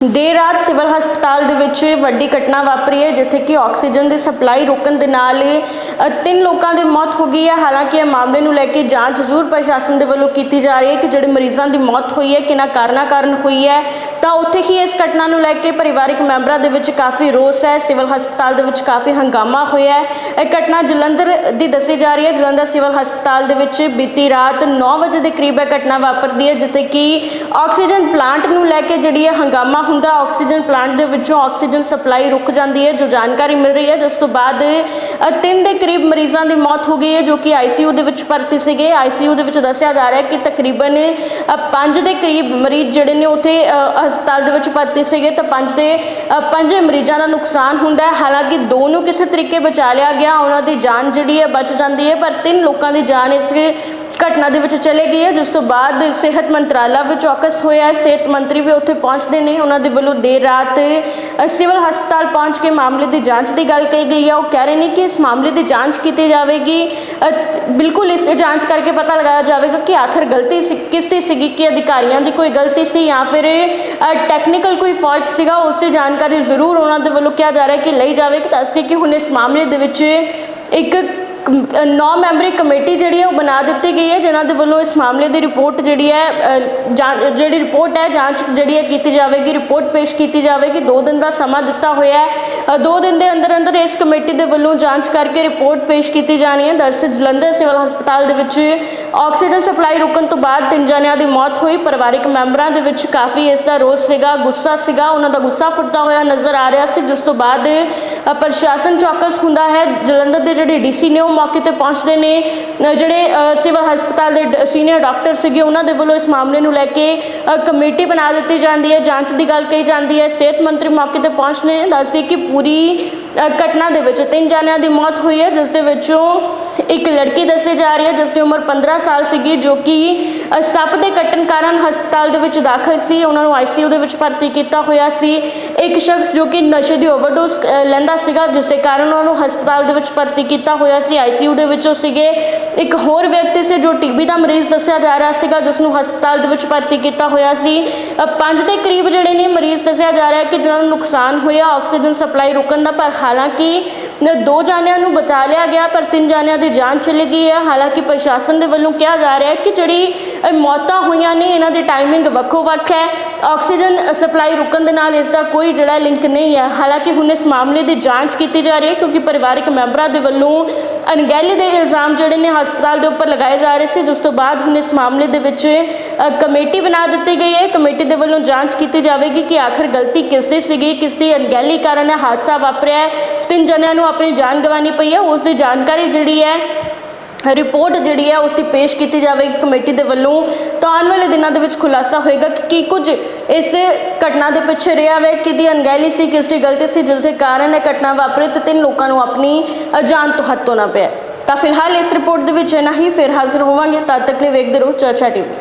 ਦੇਰ ਰਾਤ ਸਿਵਲ ਹਸਪਤਾਲ ਦੇ ਵਿੱਚ ਵੱਡੀ ਘਟਨਾ ਵਾਪਰੀ ਹੈ ਜਿੱਥੇ ਕਿ ਆਕਸੀਜਨ ਦੀ ਸਪਲਾਈ ਰੁਕਣ ਦੇ ਨਾਲ ਅ, ਤਿੰਨ ਲੋਕਾਂ ਦੀ ਮੌਤ ਹੋ ਗਈ ਹੈ। ਹਾਲਾਂਕਿ ਇਹ ਮਾਮਲੇ ਨੂੰ ਲੈ ਕੇ ਜਾਂਚ ਜ਼ਰੂਰ ਪ੍ਰਸ਼ਾਸਨ ਦੇ ਵੱਲੋਂ ਕੀਤੀ ਜਾ ਰਹੀ ਹੈ ਕਿ ਜਿਹੜੇ ਮਰੀਜ਼ਾਂ ਦੀ ਮੌਤ ਹੋਈ ਹੈ ਕਿਹਨਾਂ ਕਾਰਨਾਂ ਕਾਰਨ ਹੋਈ ਹੈ ਤਾਂ ਉੱਥੇ ਹੀ ਇਸ ਘਟਨਾ ਨੂੰ ਲੈ ਕੇ ਪਰਿਵਾਰਕ ਮੈਂਬਰਾਂ ਦੇ ਵਿੱਚ ਕਾਫੀ ਰੋਸ ਹੈ ਸਿਵਲ ਹਸਪਤਾਲ ਦੇ ਵਿੱਚ ਕਾਫੀ ਹੰਗਾਮਾ ਹੋਇਆ ਹੈ। ਇਹ ਘਟਨਾ ਜਲੰਧਰ ਦੀ ਦੱਸੀ ਜਾ ਰਹੀ ਹੈ। ਜਲੰਧਰ ਸਿਵਲ ਹਸਪਤਾਲ ਦੇ ਵਿੱਚ ਬੀਤੀ ਰਾਤ 9 ਵਜੇ ਦੇ ਕਰੀਬ ਇਹ ਘਟਨਾ ਵਾਪਰਦੀ ਹੈ ਜਿੱਥੇ ਕਿ ਆਕਸੀਜਨ ਪਲਾਂਟ ਨੂੰ ਲੈ ਕੇ ਜਿਹੜੀ ਹੈ ਹੰਗਾਮਾ ਹੁੰਦਾ ਆਕਸੀਜਨ ਪਲਾਂਟ ਦੇ ਵਿੱਚੋਂ ਆਕਸੀਜਨ ਸਪਲਾਈ ਰੁਕ ਜਾਂਦੀ ਹੈ ਜੋ ਜਾਣਕਾਰੀ ਮਿਲ ਰਹੀ ਹੈ। ਜਿਸ ਤੋਂ ਬਾਅਦ ਤਿੰਨ ਦੇ ਕਰੀਬ ਮਰੀਜ਼ਾਂ ਦੀ ਮੌਤ ਹੋ ਗਈ ਹੈ ਜੋ ਕਿ ਆਈਸੀਯੂ ਦੇ ਵਿੱਚ ਭਰਤੀ ਸੀਗੇ। ਆਈਸੀਯੂ ਦੇ ਵਿੱਚ ਦੱਸਿਆ ਜਾ ਰਿਹਾ ਹੈ ਕਿ ਤਕਰੀਬਨ ਅ, ਪੰਜ ਦੇ ਕਰੀਬ ਮਰੀਜ਼ ਜਿਹੜੇ ਨੇ ਉੱਥੇ ਹਸਪਤਾਲ ਦੇ ਵਿੱਚ ਭਰਤੀ ਸੀਗੇ ਤਾਂ ਪੰਜ ਦੇ ਪੰਜ ਮਰੀਜ਼ਾਂ ਦਾ ਨੁਕਸਾਨ ਹੁੰਦਾ ਹੈ। ਹਾਲਾਂਕਿ ਦੋ ਨੂੰ ਕਿਸੇ ਤਰੀਕੇ ਬਚਾ ਲਿਆ ਗਿਆ। ਉਹਨਾਂ ਦੀ ਜਾਨ ਜਿਹੜੀ ਹੈ ਬਚ ਜਾਂਦੀ ਹੈ, ਪਰ ਤਿੰਨ ਲੋਕਾਂ ਦੀ ਜਾਨ ਇਸ ਘਟਨਾ ਦੇ ਵਿੱਚ ਚਲੇ ਗਈ ਹੈ, ਜਿਸ ਤੋਂ ਬਾਅਦ ਸਿਹਤ ਮੰਤਰਾਲਾ ਵਿੱਚ ਚੌਕਸ ਹੋਇਆ ਹੈ। ਸਿਹਤ ਮੰਤਰੀ ਵੀ ਉੱਥੇ ਪਹੁੰਚਦੇ ਨੇ। ਉਹਨਾਂ ਦੇ ਵੱਲੋਂ ਦੇਰ ਰਾਤ ਸਿਵਲ ਹਸਪਤਾਲ ਪਹੁੰਚ ਕੇ ਮਾਮਲੇ ਦੀ ਜਾਂਚ ਦੀ ਗੱਲ ਕਹੀ ਗਈ ਹੈ। ਉਹ ਕਹਿ ਰਹੇ ਨੇ ਕਿ ਇਸ ਮਾਮਲੇ ਦੀ ਜਾਂਚ ਕੀਤੀ ਜਾਵੇਗੀ। ਬਿਲਕੁਲ ਇਸ ਦੀ ਜਾਂਚ ਕਰਕੇ ਪਤਾ ਲਗਾਇਆ ਜਾਵੇਗਾ ਕਿ ਆਖਰ ਗਲਤੀ ਸੀ- ਕਿਸ ਦੀ ਸੀਗੀ, ਕਿ ਅਧਿਕਾਰੀਆਂ ਦੀ ਕੋਈ ਗਲਤੀ ਸੀ ਜਾਂ ਫਿਰ ਟੈਕਨੀਕਲ ਕੋਈ ਫਾਲਟ ਸੀਗਾ, ਉਸ ਦੀ ਜਾਣਕਾਰੀ ਜ਼ਰੂਰ ਉਹਨਾਂ ਦੇ ਵੱਲੋਂ ਕਿਹਾ ਜਾ ਰਿਹਾ ਕਿ ਲਈ ਜਾਵੇਗੀ। ਤਾਂ ਅਸੀਂ ਕਿ ਹੁਣ ਇਸ ਮਾਮਲੇ ਦੇ ਵਿੱਚ ਇੱਕ ਨੌ ਮੈਂਬਰੀ ਕਮੇਟੀ ਜਿਹੜੀ ਹੈ ਉਹ ਬਣਾ ਦਿੱਤੀ ਗਈ ਹੈ, ਜਿਨ੍ਹਾਂ ਦੇ ਵੱਲੋਂ ਇਸ ਮਾਮਲੇ ਦੀ ਰਿਪੋਰਟ ਜਿਹੜੀ ਹੈ ਜਾਂ- ਜਿਹੜੀ ਰਿਪੋਰਟ ਹੈ, ਜਾਂਚ ਜਿਹੜੀ ਹੈ ਕੀਤੀ ਜਾਵੇਗੀ, ਰਿਪੋਰਟ ਪੇਸ਼ ਕੀਤੀ ਜਾਵੇਗੀ 2 ਦਿਨ ਦਾ ਸਮਾਂ ਦਿੱਤਾ ਹੋਇਆ ਹੈ। 2 ਦਿਨ ਦੇ ਅੰਦਰ ਅੰਦਰ ਇਸ ਕਮੇਟੀ ਦੇ ਵੱਲੋਂ ਜਾਂਚ ਕਰਕੇ ਰਿਪੋਰਟ ਪੇਸ਼ ਕੀਤੀ ਜਾਣੀ ਹੈ। ਦਰਅਸਲ ਜਲੰਧਰ ਸਿਵਲ ਹਸਪਤਾਲ ਦੇ ਵਿੱਚ ਆਕਸੀਜਨ ਸਪਲਾਈ ਰੁਕਣ ਤੋਂ ਬਾਅਦ ਤਿੰਨ ਜਣਿਆਂ ਦੀ ਮੌਤ ਹੋਈ। ਪਰਿਵਾਰਕ ਮੈਂਬਰਾਂ ਦੇ ਵਿੱਚ ਕਾਫੀ ਇਸ ਦਾ ਰੋਸ ਸੀਗਾ, ਗੁੱਸਾ ਸੀਗਾ, ਉਹਨਾਂ ਦਾ ਗੁੱਸਾ ਫੁੱਟਦਾ ਹੋਇਆ ਨਜ਼ਰ ਆ ਰਿਹਾ ਸੀ। ਜਿਸ ਤੋਂ ਬਾਅਦ ਪ੍ਰਸ਼ਾਸਨ ਚੌਕਸ ਹੁੰਦਾ ਹੈ। ਜਲੰਧਰ ਦੇ ਜਿਹੜੇ ਡੀਸੀ ਨੇ ਉਹ ਮੌਕੇ ਤੇ ਪਹੁੰਚਦੇ ਨੇ। ਜਿਹੜੇ ਸਿਵਲ ਹਸਪਤਾਲ ਦੇ ਸੀਨੀਅਰ ਡਾਕਟਰ ਸੀਗੇ, ਉਹਨਾਂ ਦੇ ਵੱਲੋਂ ਇਸ ਮਾਮਲੇ ਨੂੰ ਲੈ ਕੇ ਕਮੇਟੀ ਬਣਾ ਦਿੱਤੀ ਜਾਂਦੀ ਹੈ। ਜਾਂਚ ਦੀ ਗੱਲ ਕਹੀ ਜਾਂਦੀ ਹੈ। ਸਿਹਤ ਮੰਤਰੀ ਮੌਕੇ ਤੇ ਪਹੁੰਚਦੇ ਨੇ। ਦੱਸਦੇ ਕਿ ਪੂਰੀ ਘਟਨਾ ਦੇ ਵਿੱਚ ਤਿੰਨ ਜਣਿਆਂ ਦੀ ਮੌਤ ਹੋਈ ਹੈ, ਜਿਸ ਦੇ ਵਿੱਚੋਂ ਇੱਕ ਲੜਕੀ ਦੱਸੀ ਜਾ ਰਹੀ ਹੈ ਜਿਸ ਦੀ ਉਮਰ 15 ਸਾਲ ਸੀਗੀ ਜੋ ਕਿ ਅ, ਸੱਪ ਦੇ ਕੱਟਣ ਕਾਰਨ ਹਸਪਤਾਲ ਦੇ ਵਿੱਚ ਦਾਖਲ ਸੀ। ਉਹਨਾਂ ਨੂੰ ਆਈਸੀਯੂ ਦੇ ਵਿੱਚ ਭਰਤੀ ਕੀਤਾ ਹੋਇਆ ਸੀ। ਇੱਕ ਸ਼ਖਸ ਜੋ ਕਿ ਨਸ਼ੇ ਦੀ ਓਵਰਡੋਜ਼ ਅ, ਲੈਂਦਾ ਸੀਗਾ ਜਿਸ ਦੇ ਕਾਰਨ ਉਹਨਾਂ ਨੂੰ ਹਸਪਤਾਲ ਦੇ ਵਿੱਚ ਭਰਤੀ ਕੀਤਾ ਹੋਇਆ ਸੀ। ਆਈਸੀਯੂ ਦੇ ਵਿੱਚ ਉਹ ਸੀਗੇ। ਇੱਕ ਹੋਰ ਵਿਅਕਤੀ ਸੀ ਜੋ ਟੀਬੀ ਦਾ ਮਰੀਜ਼ ਦੱਸਿਆ ਜਾ ਰਿਹਾ ਸੀਗਾ ਜਿਸ ਨੂੰ ਹਸਪਤਾਲ ਦੇ ਵਿੱਚ ਭਰਤੀ ਕੀਤਾ ਹੋਇਆ ਸੀ। ਅ, ਪੰਜ ਦੇ ਕਰੀਬ ਜਿਹੜੇ ਨੇ ਮਰੀਜ਼ ਦੱਸਿਆ ਜਾ ਰਿਹਾ ਕਿ ਜਿਨ੍ਹਾਂ ਨੂੰ ਨੁਕਸਾਨ ਹੋਇਆ ਆਕਸੀਜਨ ਸਪਲਾਈ ਰੁਕਣ ਦਾ। ਪਰ ਹਾਲਾਂਕਿ ਦੋ ਜਾਨਿਆਂ ਨੂੰ ਬਚਾ ਲਿਆ ਗਿਆ, ਪਰ ਤਿੰਨ ਜਾਨਿਆਂ ਦੀ ਜਾਨ ਚਲੀ ਗਈ ਹੈ। ਹਾਲਾਂਕਿ ਪ੍ਰਸ਼ਾਸਨ ਦੇ ਵੱਲੋਂ ਕਿਹਾ ਜਾ ਰਿਹਾ ਹੈ ਕਿ ਜਿਹੜੀ ਮੌਤਾਂ ਹੋਈਆਂ ਨੇ, ਇਹਨਾਂ ਦੀ ਟਾਈਮਿੰਗ ਵੱਖੋ ਵੱਖ ਹੈ। ਆਕਸੀਜਨ ਸਪਲਾਈ ਰੁਕਣ ਦੇ ਨਾਲ ਇਸ ਦਾ ਕੋਈ ਜਿਹੜਾ ਲਿੰਕ ਨਹੀਂ ਹੈ। ਹਾਲਾਂਕਿ ਹੁਣ ਇਸ ਮਾਮਲੇ ਦੀ ਜਾਂਚ ਕੀਤੀ ਜਾ ਰਹੀ ਹੈ, ਕਿਉਂਕਿ ਪਰਿਵਾਰਕ ਮੈਂਬਰਾਂ ਦੇ ਵੱਲੋਂ ਅਣਗਹਿਲੀ ਦੇ ਇਲਜ਼ਾਮ ਜਿਹੜੇ ਨੇ ਹਸਪਤਾਲ ਦੇ ਉੱਪਰ ਲਗਾਏ ਜਾ ਰਹੇ ਸੀ। ਜਿਸ ਤੋਂ ਬਾਅਦ ਹੁਣ ਇਸ ਮਾਮਲੇ ਦੇ ਵਿੱਚ ਕਮੇਟੀ ਬਣਾ ਦਿੱਤੀ ਗਈ ਹੈ। ਕਮੇਟੀ ਦੇ ਵੱਲੋਂ ਜਾਂਚ ਕੀਤੀ ਜਾਵੇਗੀ ਕਿ ਆਖਰ ਗਲਤੀ ਕਿਸ ਦੀ ਸੀਗੀ ਕਿਸ ਦੀ ਅਣਗਹਿਲੀ ਕਾਰਨ ਇਹ ਹਾਦਸਾ ਵਾਪਰਿਆ ਤਿੰਨ ਜਣਿਆਂ ਨੂੰ ਆਪਣੀ ਜਾਨ ਗਵਾਉਣੀ ਪਈ ਹੈ। ਉਸ ਦੀ ਜਾਣਕਾਰੀ ਜਿਹੜੀ ਹੈ, ਰਿਪੋਰਟ ਜਿਹੜੀ ਹੈ ਉਸ ਦੀ ਪੇਸ਼ ਕੀਤੀ ਜਾਵੇਗੀ ਕਮੇਟੀ ਦੇ ਵੱਲੋਂ। ਤਾਂ ਆਉਣ ਵਾਲੇ ਦਿਨਾਂ ਦੇ ਵਿੱਚ ਖੁਲਾਸਾ ਹੋਏਗਾ ਕਿ ਕੀ ਕੁਝ ਇਸ ਘਟਨਾ ਦੇ ਪਿੱਛੇ ਰਿਹਾ ਵੇ, ਕਿਹਦੀ ਅਣਗਹਿਲੀ ਸੀ, ਕਿਸ ਦੀ ਗਲਤੀ ਸੀ, ਜਿਸ ਦੇ ਕਾਰਨ ਇਹ ਘਟਨਾ ਵਾਪਰੀ ਤੇ ਤਿੰਨ ਲੋਕਾਂ ਨੂੰ ਆਪਣੀ ਜਾਨ ਤੋਂ ਹੱਥ ਧੋਣਾ ਪਿਆ। ਤਾਂ ਫਿਲਹਾਲ ਇਸ ਰਿਪੋਰਟ ਦੇ ਵਿੱਚ ਇਹਨਾਂ ਹੀ। ਫਿਰ ਹਾਜ਼ਰ ਹੋਵਾਂਗੇ। ਤਦ ਤੱਕ ਲਈ ਵੇਖਦੇ ਰਹੋ ਚਰਚਾ ਟੀਵੀ।